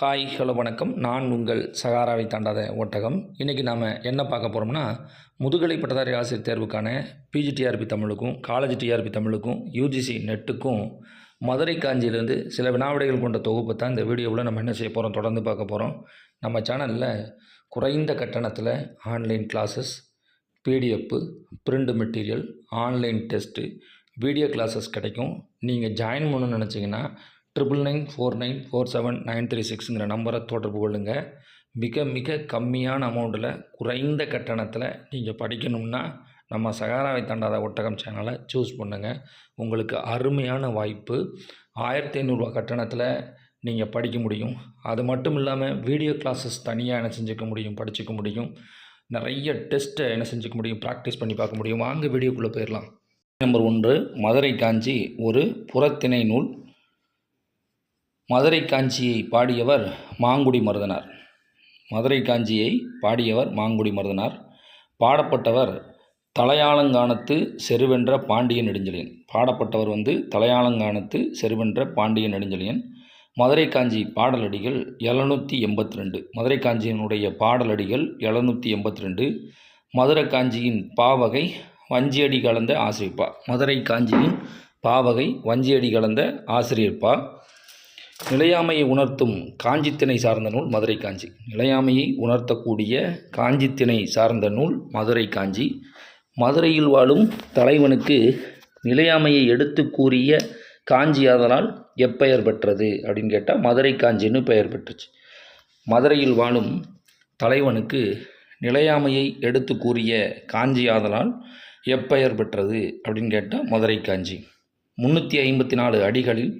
Hi hello வணக்கம். நான் உங்கள் சகாராவை தாண்டாத ஒட்டகம். இன்றைக்கி நாம் என்ன பார்க்க போகிறோம்னா முதுகலை பட்டதாரி ஆசிரியர் தேர்வுக்கான P G T R B தமிழுக்கும் காலேஜ் டிஆர்பி தமிழுக்கும் யூஜிசி நெட்டுக்கும் மதுரை காஞ்சியிலேருந்து சில வினாவிடைகள் கொண்ட தொகுப்பு தான் இந்த வீடியோவில் நம்ம என்ன செய்ய போகிறோம் தொடர்ந்து பார்க்க போகிறோம் நம்ம சேனலில் குறைந்த கட்டணத்தில் online classes P D F print material online test video classes கிடைக்கும். நீங்கள் ஜாயின் பண்ணணும்னு நினச்சிங்கன்னா triple nine four nine four seven nine three சிக்ஸுங்கிற நம்பரை தொடர்பு கொள்ளுங்கள் மிக மிக கம்மியான அமௌண்ட்டில் குறைந்த கட்டணத்தில் நீங்கள் படிக்கணும்னா நம்ம சகாராவை தாண்டாத ஒட்டகம் சேனலை சூஸ் பண்ணுங்கள் உங்களுக்கு அருமையான வாய்ப்பு. ஆயிரத்தி ஐநூறுரூவா கட்டணத்தில் நீங்கள் படிக்க முடியும். அது மட்டும் இல்லாமல் வீடியோ கிளாஸஸ் தனியாக என்ன செஞ்சுக்க முடியும் படிச்சுக்க முடியும். நிறைய டெஸ்ட்டை என்ன செஞ்சுக்க முடியும் ப்ராக்டிஸ் பண்ணி பார்க்க முடியும். வாங்க வீடியோக்குள்ளே போயிடலாம். நம்பர் ஒன்று மதுரை காஞ்சி ஒரு புறத்திணை நூல். மதுரை காஞ்சியை பாடியவர் மாங்குடி மருதனார். மதுரை காஞ்சியை பாடியவர் மாங்குடி மருதனார். பாடப்பட்டவர் தலையாலங்கானத்து செருவென்ற பாண்டிய நெடுஞ்செழியன். பாடப்பட்டவர் வந்து தலையாலங்கானத்து செருவென்ற பாண்டிய நெடுஞ்செழியன். மதுரை காஞ்சி பாடலடிகள் எழுநூற்றி எண்பத்தி ரெண்டு மதுரை காஞ்சியினுடைய பாடலடிகள் எழுநூற்றி எண்பத்தி ரெண்டு மதுரை காஞ்சியின் பாவகை வஞ்சியடி கலந்த ஆசிரியப்பா. மதுரை காஞ்சியின் பாவகை வஞ்சியடி கலந்த ஆசிரியப்பா. நிலையாமையை உணர்த்தும் காஞ்சித்திணை சார்ந்த நூல் மதுரை காஞ்சி. நிலையாமையை உணர்த்தக்கூடிய காஞ்சித்திணை சார்ந்த நூல் மதுரை காஞ்சி. மதுரையில் வாழும் தலைவனுக்கு நிலையாமையை எடுத்து கூறிய காஞ்சி அதனால் எப்பெயர் பெற்றது அப்படின்னு கேட்டால் மதுரை காஞ்சின்னு பெயர் பெற்றுச்சு. மதுரையில் வாழும் தலைவனுக்கு நிலையாமையை எடுத்து கூறிய காஞ்சி ஆதலால் எப்பெயர் பெற்றது அப்படின்னு கேட்டால் மதுரை காஞ்சி. முந்நூற்றி ஐம்பத்தி நாலு அடிகளில்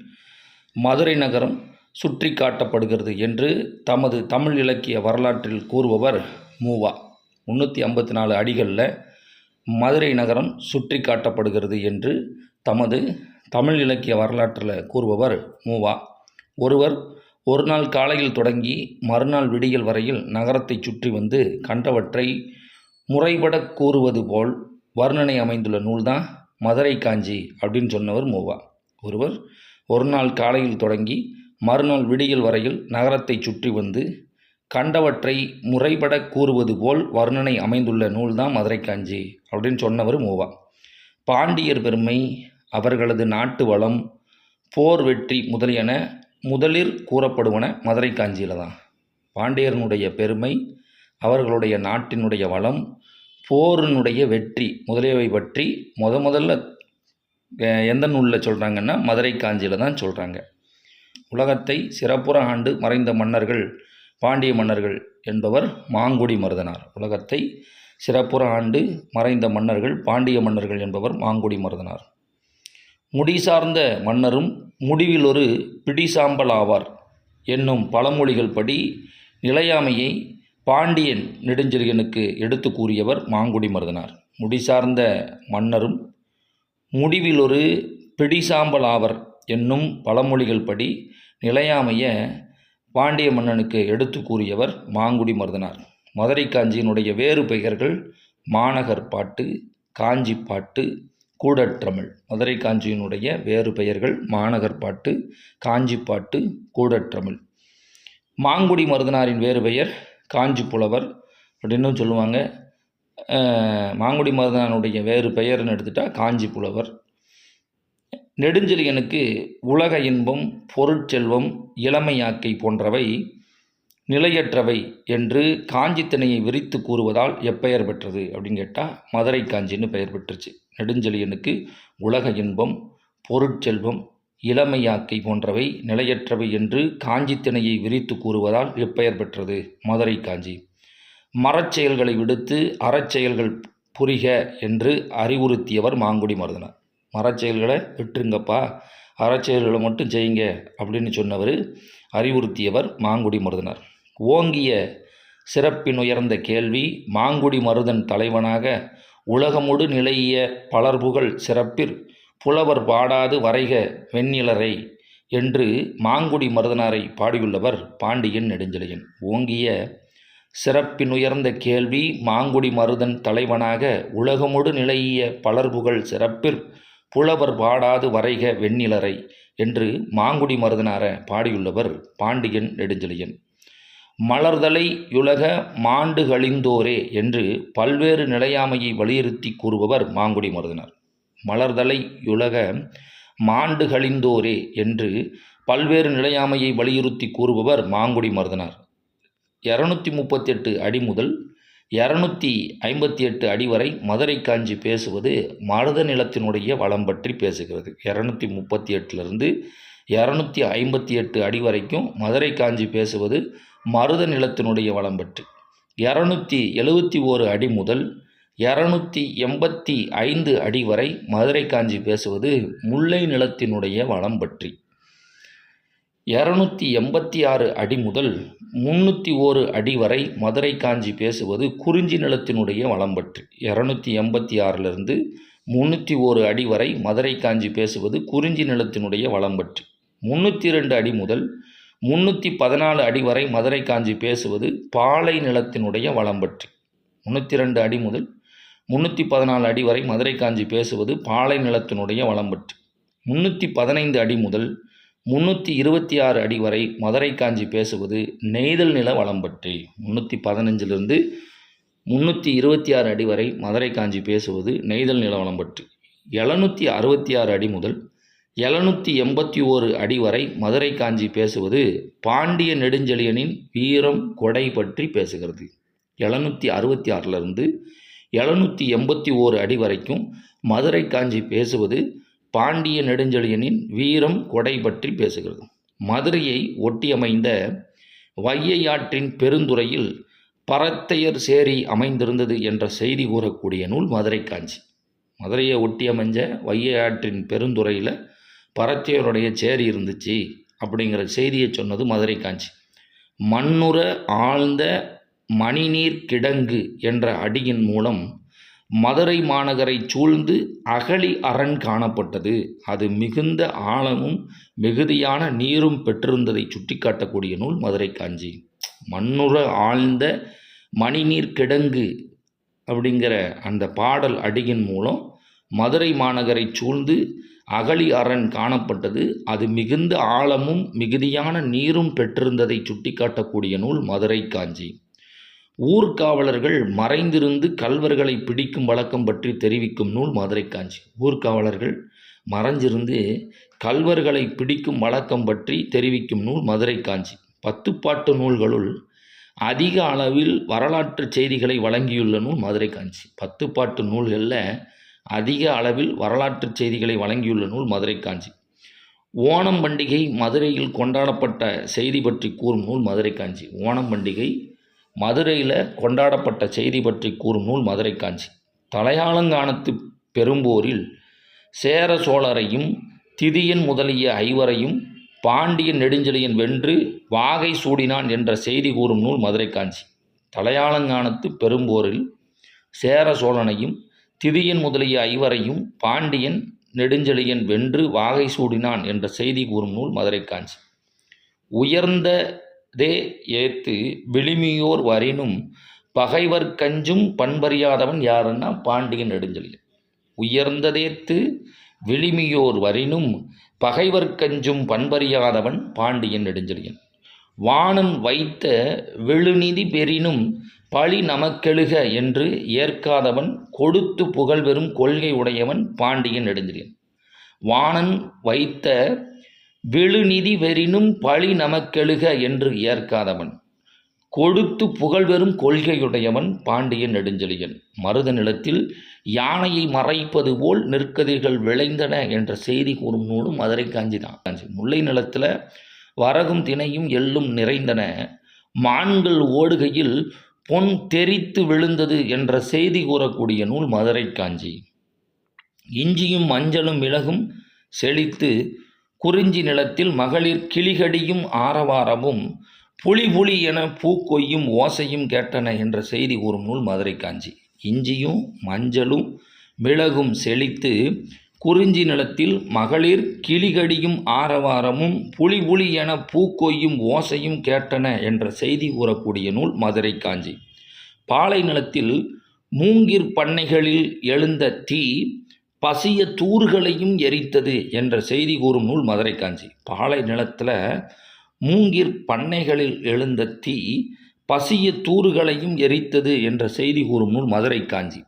மதுரை நகரம் சுற்றி காட்டப்படுகிறது என்று தமது தமிழ் இலக்கிய வரலாற்றில் கூறுபவர் மூவா. முந்நூற்றி ஐம்பத்தி நாலு அடிகளில் மதுரை நகரம் சுற்றி காட்டப்படுகிறது என்று தமது தமிழ் இலக்கிய வரலாற்றில் கூறுபவர் மூவா. ஒருவர் ஒரு நாள் காலையில் தொடங்கி மறுநாள் விடியல் வரையில் நகரத்தை சுற்றி வந்து கண்டவற்றை முறைபட கூறுவது போல் வர்ணனை அமைந்துள்ள நூல்தான் மதுரை காஞ்சி அப்படின்னு சொன்னவர் மூவா. ஒருவர் ஒரு நாள் காலையில் தொடங்கி மறுநாள் விடியல் வரையில் நகரத்தை சுற்றி வந்து கண்டவற்றை முறைபட கூறுவது போல் வர்ணனை அமைந்துள்ள நூல்தான் மதுரை காஞ்சி அப்படின்னு சொன்னவர் மூவா. பாண்டியர் பெருமை அவர்களது நாட்டு வளம் போர் வெற்றி முதலியன முதலில் கூறப்படுவன மதுரை காஞ்சியில் தான். பாண்டியர்களுடைய பெருமை அவர்களுடைய நாட்டினுடைய வளம் போரினுடைய வெற்றி முதலியவை பற்றி முத முதல்ல எந்த நூலில் சொல்கிறாங்கன்னா மதுரை காஞ்சியில் தான் சொல்கிறாங்க உலகத்தை சிறப்புற ஆண்டு மறைந்த மன்னர்கள் பாண்டிய மன்னர்கள் என்பவர் மாங்குடி மருதனார். உலகத்தை சிறப்புற ஆண்டு மறைந்த மன்னர்கள் பாண்டிய மன்னர்கள் என்பவர் மாங்குடி மருதனார். முடி சார்ந்த மன்னரும் முடிவில் ஒரு பிடிசாம்பல் ஆவார் என்னும் பழமொழிகள் படி நிலையாமையை பாண்டியன் நெடுஞ்செழியனுக்கு எடுத்து கூறியவர் மாங்குடி மருதனார். முடி சார்ந்த மன்னரும் முடிவில் ஒரு பிடிசாம்பல் ஆவர் என்னும் பழமொழிகள் படி நிலையாமைய பாண்டிய மன்னனுக்கு எடுத்து கூறியவர் மாங்குடி மருதனார். மதுரை காஞ்சியினுடைய வேறு பெயர்கள் மாநகர் பாட்டு காஞ்சி பாட்டு கூடற்றமிழ். மதுரை காஞ்சியினுடைய வேறு பெயர்கள் மாநகர் பாட்டு காஞ்சி பாட்டு கூடற்றமிழ். மாங்குடி மருதனாரின் வேறு பெயர் காஞ்சி புலவர் அப்படின்னும் சொல்லுவாங்க. மாங்குடி மருதனாருடைய வேறு பெயர்னு எடுத்துட்டால் காஞ்சி புலவர் நெடுஞ்செழியனுக்கு உலக இன்பம் பொருட்செல்வம் இளமையாக்கை போன்றவை நிலையற்றவை என்று காஞ்சித்திணையை விரித்து கூறுவதால் எப்பெயர் பெற்றது அப்படின்னு கேட்டால் மதுரை காஞ்சின்னு பெயர் பெற்றுச்சு. நெடுஞ்செழியனுக்கு உலக இன்பம் பொருட்செல்வம் இளமையாக்கை போன்றவை நிலையற்றவை என்று காஞ்சித்திணையை விரித்து கூறுவதால் எப்பெயர் பெற்றது? மதுரை காஞ்சி. மரச்செயல்களை விடுத்து அறச்செயல்கள் புரிக என்று அறிவுறுத்தியவர் மாங்குடி மருதனார். மரச்செயல்களை விட்டுருங்கப்பா அறச்செயல்களை மட்டும் செய்யுங்க அப்படின்னு சொன்னவர் அறிவுறுத்தியவர் மாங்குடி மருதனார். ஓங்கிய சிறப்பின் உயர்ந்த கேள்வி மாங்குடி மருதன் தலைவனாக உலகமுடு நிலைய பலர்புகழ் சிறப்பிற் புலவர் பாடாது வரைக வெண்ணிலரை என்று மாங்குடி மருதனாரை பாடியுள்ளவர் பாண்டியன் நெடுஞ்செழியன். ஓங்கிய சிறப்பினுயர்ந்த கேள்வி மாங்குடி மருதன் தலைவனாக உலகமுடு பலர் பலர்புகழ் சிறப்பிற் புலவர் பாடாது வரைக வெண்ணிலரை என்று மாங்குடி மருதனார பாடியுள்ளவர் பாண்டியன் நெடுஞ்செழியன். மலர்தலை யுலக மாண்டுகளிந்தோரே என்று பல்வேறு நிலையாமையை வலியுறுத்தி கூறுபவர் மாங்குடி மருதனார். மலர்தலை யுலக மாண்டுகளிந்தோரே என்று பல்வேறு நிலையாமையை வலியுறுத்தி கூறுபவர் மாங்குடி மருதனார். இரநூத்தி முப்பத்தெட்டு அடி முதல் இரநூத்தி ஐம்பத்தி எட்டு அடி வரை மதுரை காஞ்சி பேசுவது மருத நிலத்தினுடைய வளம் பற்றி பேசுகிறது. இரநூத்தி முப்பத்தி எட்டுலேருந்து இரநூத்தி ஐம்பத்தி எட்டு அடி வரைக்கும் மதுரை காஞ்சி பேசுவது மருத நிலத்தினுடைய வளம் பற்றி. இரநூத்தி எழுவத்தி ஓரு அடி முதல் இரநூத்தி எண்பத்தி ஐந்து அடி வரை மதுரை காஞ்சி பேசுவது முல்லை நிலத்தினுடைய வளம் பற்றி. இரநூத்தி எண்பத்தி ஆறு அடி முதல் முந்நூற்றி ஓரு அடி வரை மதுரை காஞ்சி பேசுவது குறிஞ்சி நிலத்தினுடைய வளம் பற்றி. இரநூத்தி எண்பத்தி ஆறிலிருந்து முந்நூற்றி ஓரு அடி வரை மதுரை காஞ்சி பேசுவது குறிஞ்சி நிலத்தினுடைய வளம் பற்றி. முந்நூற்றி ரெண்டு அடி முதல் முந்நூற்றி பதினாலு அடி வரை மதுரை காஞ்சி பேசுவது பாலை நிலத்தினுடைய வளம் பற்றி. முந்நூற்றி ரெண்டு அடி முதல் முந்நூற்றி பதினாலு அடி வரை மதுரை காஞ்சி பேசுவது பாலை நிலத்தினுடைய வளம் பற்றி. முந்நூற்றி பதினைந்து அடி முதல் முந்நூற்றி இருபத்தி ஆறு அடி வரை மதுரை காஞ்சி பேசுவது நெய்தல் நில வளம் பற்றி முந்நூற்றி பதினஞ்சிலிருந்து முந்நூற்றி இருபத்தி ஆறு அடி வரை மதுரை காஞ்சி பேசுவது நெய்தல் நில வளம் பற்றி எழுநூற்றி அறுபத்தி ஆறு அடி முதல் எழுநூற்றி எண்பத்தி ஓரு அடி வரை மதுரை காஞ்சி பேசுவது பாண்டிய நெடுஞ்செழியனின் வீரம் கொடை பற்றி பேசுகிறது. எழுநூற்றி அறுபத்தி ஆறிலிருந்து எழுநூற்றி எண்பத்தி ஓரு அடி வரைக்கும் மதுரை காஞ்சி பேசுவது பாண்டிய நெடுஞ்செழியனின் வீரம் கொடை பற்றி பேசுகிறது. மதுரையை ஒட்டியமைந்த வையையாற்றின் பெருந்துறையில் பரத்தையர் சேரி அமைந்திருந்தது என்ற செய்தி கூறக்கூடிய நூல் மதுரை காஞ்சி. மதுரையை ஒட்டியமைஞ்ச வையையாற்றின் பெருந்துறையில் பரத்தையருடைய சேரி இருந்துச்சு அப்படிங்கிற செய்தியை சொன்னது மதுரை காஞ்சி. மண்ணுற ஆழ்ந்த மணிநீர் கிடங்கு என்ற அடியின் மூலம் மதுரை மாநகரை சூழ்ந்து அகழி அரண் காணப்பட்டது. அது மிகுந்த ஆழமும் மிகுதியான நீரும் பெற்றிருந்ததை சுட்டிக்காட்டக்கூடிய நூல் மதுரை காஞ்சி மண்ணுற ஆழ்ந்த மணிநீர் கிடங்கு அப்படிங்கிற அந்த பாடல் அடியின் மூலம் மதுரை மாநகரை சூழ்ந்து அகழி அரண் காணப்பட்டது. அது மிகுந்த ஆழமும் மிகுதியான நீரும் பெற்றிருந்ததை சுட்டிக்காட்டக்கூடிய நூல் மதுரை காஞ்சி ஊர்காவலர்கள் மறைந்திருந்து கல்வர்களை பிடிக்கும் வழக்கம் பற்றி தெரிவிக்கும் நூல் மதுரை காஞ்சி ஊர்காவலர்கள் மறைஞ்சிருந்து கல்வர்களை பிடிக்கும் வழக்கம் பற்றி தெரிவிக்கும் நூல் மதுரை காஞ்சி பத்துப்பாட்டு நூல்களுள் அதிக அளவில் வரலாற்று செய்திகளை வழங்கியுள்ள நூல் மதுரை காஞ்சி பத்துப்பாட்டு நூல்களில் அதிக அளவில் வரலாற்று செய்திகளை வழங்கியுள்ள நூல் மதுரை காஞ்சி ஓணம் பண்டிகை மதுரையில் கொண்டாடப்பட்ட செய்தி பற்றி கூறும் நூல் மதுரை காஞ்சி ஓணம் பண்டிகை மதுரையில் கொண்டாடப்பட்ட செய்தி பற்றி கூறும் நூல் மதுரை காஞ்சி தலையாளங்கானத்து பெரும்போரில் சேர சோழரையும் திதியன் முதலிய ஐவரையும் பாண்டியன் நெடுஞ்செழியன் வென்று வாகை சூடினான் என்ற செய்தி கூறும் நூல் மதுரை காஞ்சி தலையாளங்கானத்து பெரும்போரில் சேர சோழனையும் திதியன் முதலிய ஐவரையும் பாண்டியன் நெடுஞ்செழியன் வென்று வாகை சூடினான் என்ற செய்தி கூறும் நூல் மதுரை காஞ்சி உயர்ந்த தே ஏத்து விளிமியோர் வரினும் பகைவர் கஞ்சும் பண்பறியாதவன் யாருன்னா பாண்டியன் நெடுஞ்செழியன் உயர்ந்ததேத்து விளிமியோர் வரினும் பகைவர் கஞ்சும் பண்பறியாதவன் பாண்டியன் நெடுஞ்செழியன் வாணன் வைத்த விழுநிதி பெறினும் பழி நமக்கெழுக என்று ஏற்காதவன் கொடுத்து புகழ் பெறும் கொள்கை உடையவன் பாண்டியன் நெடுஞ்செழியன் வானன் வைத்த விழுநிதி வெறினும் பழி நமக்கெழுக என்று ஏற்காதவன். கொடுத்து புகழ்வெறும் கொள்கையுடையவன் பாண்டியன் நெடுஞ்செழியன். மருத நிலத்தில் யானையை மறைப்பது போல் நெற்கதிர்கள் விளைந்தன என்ற செய்தி கூறும் நூலும் மதுரை காஞ்சி தான் காஞ்சி. முல்லை நிலத்தில் வரகும் திணையும் எள்ளும் நிறைந்தன. மான்கள் ஓடுகையில் பொன் தெரித்து விழுந்தது என்ற செய்தி கூறக்கூடிய நூல் மதுரை காஞ்சி. இஞ்சியும் மஞ்சளும் மிளகும் செழித்து குறிஞ்சி நிலத்தில் மகளிர் கிளிகடியும் ஆரவாரமும் புலி புலி என பூக்கொய்யும் ஓசையும் கேட்டன என்ற செய்தி கூறும் நூல் மதுரை காஞ்சி. இஞ்சியும் மஞ்சளும் மிளகும் செழித்து குறிஞ்சி நிலத்தில் மகளிர் கிளிகடியும் ஆரவாரமும் புலி புலி என பூக்கொய்யும் ஓசையும் கேட்டன என்ற செய்தி கூறக்கூடிய நூல் மதுரை காஞ்சி. பாலை நிலத்தில் மூங்கிற் பண்ணைகளில் எழுந்த தீ பசிய தூர்களையும் எரித்தது என்ற செய்தி கூறும் நூல் மதுரை காஞ்சி பாலை நிலத்தில் மூங்கிற் பண்ணைகளில் எழுந்த தீ பசிய தூறுகளையும் எரித்தது என்ற செய்தி கூறும் நூல் மதுரை காஞ்சி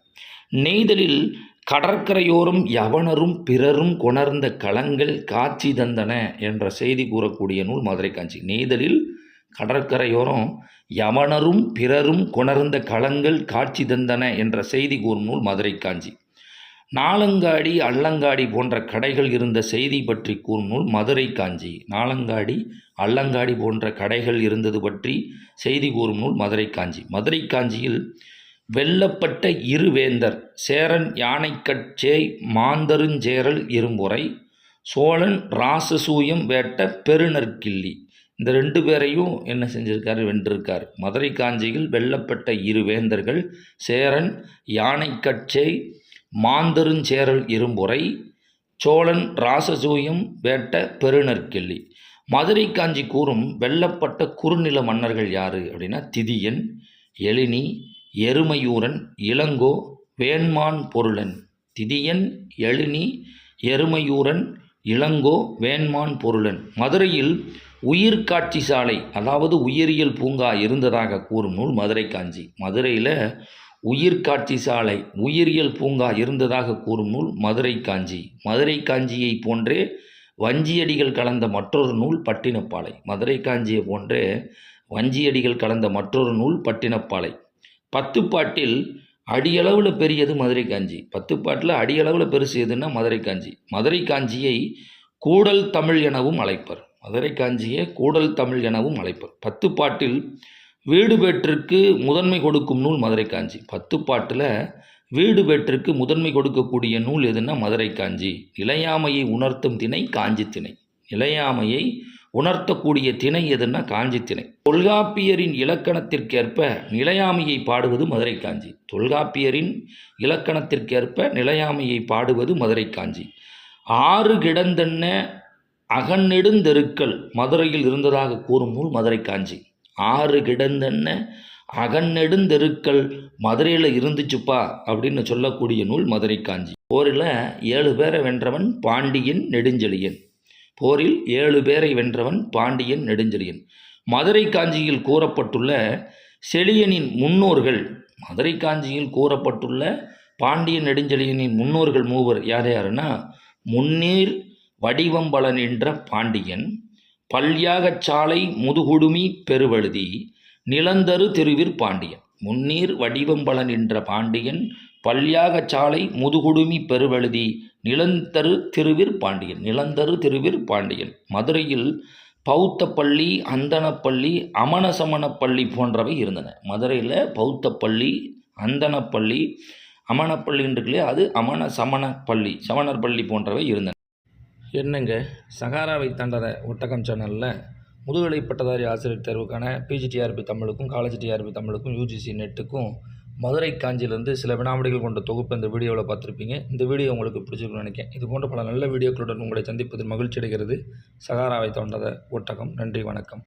நெய்தலில் கடற்கரையோரம் யவனரும் பிறரும் கொணர்ந்த களங்கள் காட்சி தந்தன என்ற செய்தி கூறக்கூடிய நூல் மதுரை காஞ்சி நெய்தலில் கடற்கரையோரம் யவனரும் பிறரும் கொணர்ந்த களங்கள் காட்சி தந்தன என்ற செய்தி கூறும் நூல் மதுரை காஞ்சி நாளங்காடி அல்லங்காடி போன்ற கடைகள் இருந்த செய்தி பற்றி கூறும் நூல் மதுரை காஞ்சி. நாலங்காடி அல்லங்காடி போன்ற கடைகள் இருந்தது பற்றி செய்தி கூறும் நூல் மதுரை காஞ்சி. மதுரை காஞ்சியில் வெல்லப்பட்ட இருவேந்தர் சேரன் யானைக்கட்சேய் மாந்தருஞ்சேரல் இரும்புரை சோழன் ராசசூயம் வேட்ட பெருநற்கிள்ளி இந்த ரெண்டு பேரையும் என்ன செஞ்சிருக்காரு? வென்றிருக்கார். மதுரை காஞ்சியில் வெல்லப்பட்ட இரு வேந்தர்கள் சேரன் யானைக்கட்சேய் மாந்தருஞ்சேரல் இரும்புரை சோழன் ராசசூயம் வேட்ட பெருநற்கிள்ளி மதுரை காஞ்சி கூறும் வெல்லப்பட்ட குறுநில மன்னர்கள் யாரு அப்படின்னா திதியன் எழினி எருமையூரன் இளங்கோ வேண்மான் பொருளன். திதியன் எழினி எருமையூரன் இளங்கோ வேண்மான் பொருளன். மதுரையில் உயிர்காட்சி சாலை அதாவது உயிரியல் பூங்கா இருந்ததாக கூறும் நூல் மதுரை காஞ்சி. மதுரையில் உயிர்காட்சி சாலை உயிரியல் பூங்கா இருந்ததாக கூறும் நூல் மதுரை காஞ்சி. மதுரை காஞ்சியை போன்றே வஞ்சியடிகள் கலந்த மற்றொரு நூல் பட்டினப்பாலை. மதுரை காஞ்சியை போன்றே வஞ்சியடிகள் கலந்த மற்றொரு நூல் பட்டினப்பாலை. பத்துப்பாட்டில் அடியளவில் பெரியது மதுரை காஞ்சி. பத்துப்பாட்டில் அடியளவில் பெருசு எதுன்னா மதுரை காஞ்சி. மதுரை காஞ்சியை கூடல் தமிழ் எனவும் அழைப்பர். மதுரை காஞ்சியை கூடல் தமிழ் எனவும் அழைப்பர். பத்துப்பாட்டில் வீடு பெற்றிற்கு முதன்மை கொடுக்கும் நூல் மதுரை காஞ்சி பத்துப்பாட்டில் வீடு பெற்றிற்கு முதன்மை கொடுக்கக்கூடிய நூல் எதுன்னா மதுரை காஞ்சி நிலையாமையை உணர்த்தும் திணை காஞ்சி திணை. நிலையாமையை உணர்த்தக்கூடிய திணை எதுன்னா காஞ்சி திணை. தொல்காப்பியரின் இலக்கணத்திற்கேற்ப நிலையாமையை பாடுவது மதுரை காஞ்சி தொல்காப்பியரின் இலக்கணத்திற்கேற்ப நிலையாமையை பாடுவது மதுரை காஞ்சி ஆறு கிடந்தென்ன அகநெடுந்தெருக்கள் மதுரையில் இருந்ததாக கூறும் நூல் மதுரை காஞ்சி ஆறு கிடந்தென்ன? அகநெடுந்தெருக்கள் மதுரையில் இருந்துச்சுப்பா அப்படின்னு சொல்லக்கூடிய நூல் மதுரை காஞ்சி போரில் ஏழு பேரை வென்றவன் பாண்டியன் நெடுஞ்செழியன். போரில் ஏழு பேரை வென்றவன் பாண்டியன் நெடுஞ்செழியன். மதுரை காஞ்சியில் கூறப்பட்டுள்ள செழியனின் முன்னோர்கள் மதுரை காஞ்சியில் கூறப்பட்டுள்ள பாண்டியன் நெடுஞ்செழியனின் முன்னோர்கள் மூவர் யார் யாருன்னா? முன்னீர் வடிவம்பல நின்ற பாண்டியன் பல்யாகச் சாலை முதுகுடுமி பெருவழுதி நிலந்தரு திருவிற் பாண்டியன். முன்னீர் வடிவம்பல நின்ற பாண்டியன் பல்யாகச் சாலை முதுகுடுமி பெருவழுதி நிலந்தரு திருவிற் பாண்டியன் நிலந்தரு திருவிற் பாண்டியன். மதுரையில் பௌத்தப்பள்ளி அந்தனப்பள்ளி அமனசமணப்பள்ளி போன்றவை இருந்தன. மதுரையில் பௌத்தப்பள்ளி அந்தனப்பள்ளி அமனப்பள்ளின்னு அது அமன சமண பள்ளி சமணர் பள்ளி போன்றவை இருந்தன. என்னங்க? சகாராவை தாண்டத ஒட்டகம் சேனலில் முதுகலை பட்டதாரி ஆசிரியர் தேர்வுக்கான P G T R B தமிழுக்கும் காலேஜ் டிஆர்பி தமிழுக்கும் யூஜிசி நெட்டுக்கும் மதுரை காஞ்சியிலேருந்து சில வினாமடிகள் கொண்ட தொகுப்பு இந்த வீடியோவில் பார்த்துருப்பீங்க. இந்த வீடியோ உங்களுக்கு பிடிச்சிருக்குன்னு நினைக்கிறேன். இது போன்ற பல நல்ல வீடியோக்களுடன் உங்களை சந்திப்பதில் மகிழ்ச்சி அடைகிறது சகாராவை தோன்றத ஒட்டகம். நன்றி வணக்கம்.